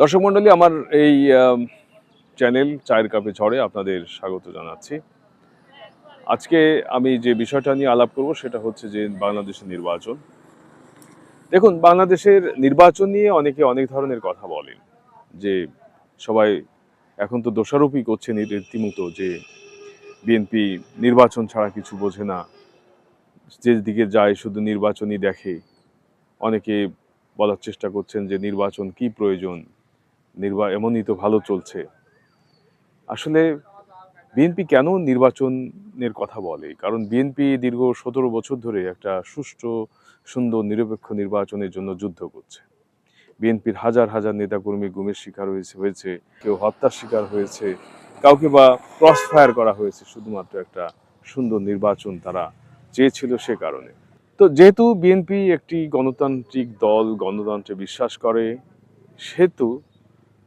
দর্শক মণ্ডলী, আমার এই চ্যানেল চায়ের কাপে ঝড়ে আপনাদের স্বাগত জানাচ্ছি। আজকে আমি যে বিষয়টা নিয়ে আলাপ করব, সেটা হচ্ছে যে বাংলাদেশের নির্বাচন। দেখুন, বাংলাদেশের নির্বাচন নিয়ে অনেকে অনেক ধরনের কথা বলেন, যে সবাই এখন তো দোষারোপই করছে রীতিমতো যে বিএনপি নির্বাচন ছাড়া কিছু বোঝে না, যে দিকে যায় শুধু নির্বাচনই দেখে। অনেকে বলার চেষ্টা করছেন যে নির্বাচন কি প্রয়োজন নির্বা, এমনই তো ভালো চলছে। আসলে বিএনপি কেন নির্বাচনের কথা বলে? কারণ বিএনপি দীর্ঘ সতেরো বছর ধরে একটা সুষ্ঠু, সুন্দর, নিরপেক্ষ নির্বাচনের জন্য যুদ্ধ করছে। বিএনপির হাজার হাজার নেতাকর্মী গুমের শিকার হয়েছে হয়েছে, কেউ হত্যার শিকার হয়েছে, কাউকে বা ক্রস ফায়ার করা হয়েছে, শুধুমাত্র একটা সুন্দর নির্বাচন তারা চেয়েছিল সে কারণে। তো যেহেতু বিএনপি একটি গণতান্ত্রিক দল, গণতন্ত্রে বিশ্বাস করে, সেহেতু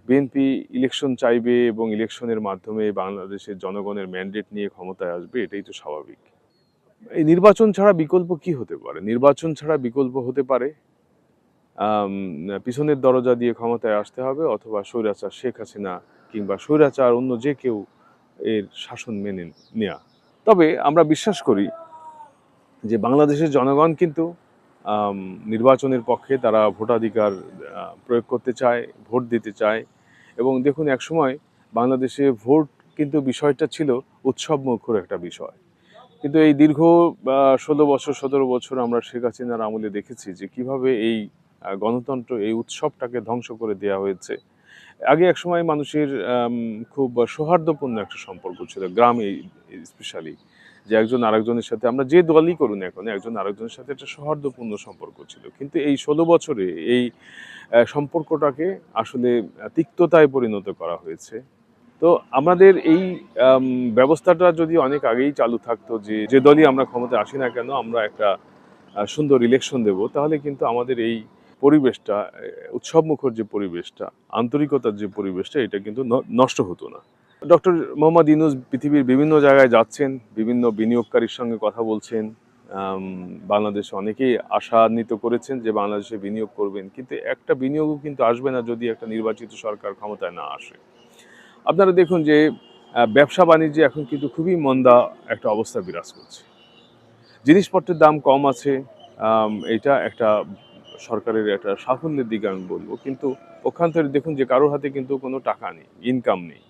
বিএনপি ইলেকশন চাইবে এবং ইলেকশনের মাধ্যমে বাংলাদেশের জনগণের ম্যান্ডেট নিয়ে ক্ষমতায় আসবে, এটাই তো স্বাভাবিক। এই নির্বাচন ছাড়া বিকল্প কি হতে পারে? নির্বাচন ছাড়া বিকল্প হতে পারে পিছনের দরজা দিয়ে ক্ষমতায় আসতে হবে অথবা স্বৈরাচার শেখ হাসিনা কিংবা স্বৈরাচার অন্য যে কেউ এর শাসন মেনে নেয়া। তবে আমরা বিশ্বাস করি যে বাংলাদেশের জনগণ কিন্তু নির্বাচনের পক্ষে তারা ভোটাধিকার প্রয়োগ করতে চায়, ভোট দিতে চায় এবং দেখুন একসময় বাংলাদেশে ভোট কিন্তু বিষয়টা ছিল উৎসব মুখর একটা বিষয়। কিন্তু এই দীর্ঘ ষোলো বছর সতেরো বছর আমরা শেখ হাসিনার আমলে দেখেছি যে কীভাবে এই গণতন্ত্র এই উৎসবটাকে ধ্বংস করে দেওয়া হয়েছে। আগে একসময় মানুষের আম, খুব সৌহার্দ্যপূর্ণ একটা সম্পর্ক ছিল গ্রামে স্পেশালি। যে একজন আরেকজনের সাথে, আমরা যে দলই করুন এখন একজন আরেকজনের সাথে একটা সৌহার্দ্যপূর্ণ সম্পর্ক ছিল। কিন্তু এই ষোলো বছরে এই সম্পর্কটাকে আসলে তিক্ততায় পরিণত করা হয়েছে। তো আমাদের এই ব্যবস্থাটা যদি অনেক আগেই চালু থাকতো যে যে দলই আমরা ক্ষমতায় আসি না কেন, আমরা একটা সুন্দর ইলেকশন দেব, তাহলে কিন্তু আমাদের এই পরিবেশটা উৎসবমুখর যে পরিবেশটা, আন্তরিকতার যে পরিবেশটা, এটা কিন্তু নষ্ট হতো না। ডক্টর মোহাম্মদ ইউনুস পৃথিবীর বিভিন্ন জায়গায় যাচ্ছেন, বিভিন্ন বিনিয়োগকারীর সঙ্গে কথা বলছেন। বাংলাদেশে অনেকেই আশান্বিত করেছেন যে বাংলাদেশে বিনিয়োগ করবেন। কিন্তু একটা বিনিয়োগও কিন্তু আসবে না যদি একটা নির্বাচিত সরকার ক্ষমতায় না আসে। আপনারা দেখুন যে ব্যবসা বাণিজ্যে এখন কিন্তু খুবই মন্দা একটা অবস্থা বিরাজ করছে। জিনিসপত্রের দাম কম আছে এটা একটা সরকারের একটা সাফল্যের দিকে আমি বলব। কিন্তু ওখান থেকে দেখুন যে কারোর হাতে কিন্তু কোনো টাকা নেই ইনকাম নেই।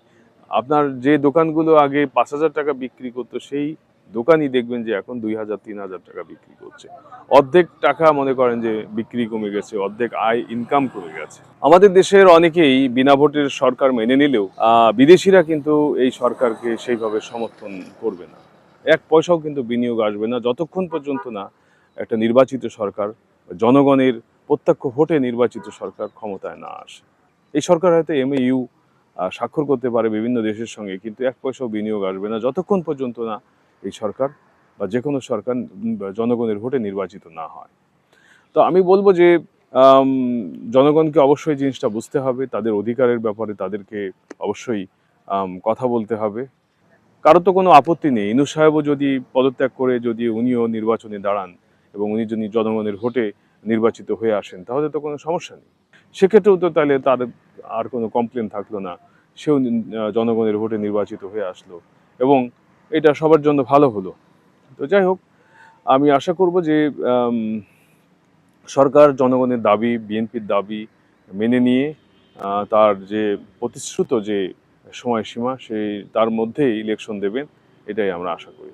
আপনার যে দোকানগুলো আগে পাঁচ হাজার টাকা বিক্রি করতো, সেই দোকানই দেখবেন যে এখন দুই হাজার, তিন হাজার টাকা বিক্রি করছে। অর্ধেক টাকা মনে করেন যে বিক্রি কমে গেছে, অর্ধেক আয় ইনকাম কমে গেছে। আমাদের দেশের অনেকেই বিনা ভোটের সরকার মেনে নিলেও বিদেশিরা কিন্তু এই সরকারকে সেইভাবে সমর্থন করবে না। এক পয়সাও কিন্তু বিনিয়োগ আসবে না, যতক্ষণ পর্যন্ত না একটা নির্বাচিত সরকার, জনগণের প্রত্যক্ষ ভোটে নির্বাচিত সরকার ক্ষমতায় না আসে। এই সরকার হয়তো এমএইউ স্বাক্ষর করতে পারে বিভিন্ন দেশের সঙ্গে, কিন্তু এক পয়সাও বিনিয়োগ আসবে না, যতক্ষণ পর্যন্ত না এই সরকার বা যে কোনো সরকার জনগণের ভোটে নির্বাচিত না হয়। তো আমি বলব যে জনগণকে অবশ্যই জিনিসটা বুঝতে হবে, তাদের অধিকারের ব্যাপারে তাদেরকে অবশ্যই কথা বলতে হবে। কারও তো কোনো আপত্তি নেই। ইনু সাহেবও যদি পদত্যাগ করে যদি উনিও নির্বাচনে দাঁড়ান এবং উনি যদি জনগণের ভোটে নির্বাচিত হয়ে আসেন, তাহলে তো কোনো সমস্যা নেই। সেক্ষেত্রেও তো তাহলে তার আর কোনো কমপ্লেন থাকল না। সেও জনগণের ভোটে নির্বাচিত হয়ে আসলো এবং এটা সবার জন্য ভালো হলো। তো যাই হোক, আমি আশা করব যে সরকার জনগণের দাবি, বিএনপির দাবি মেনে নিয়ে তার যে প্রতিশ্রুত যে সময়সীমা, সেই, তার মধ্যেই ইলেকশন দেবেন, এটাই আমরা আশা করি।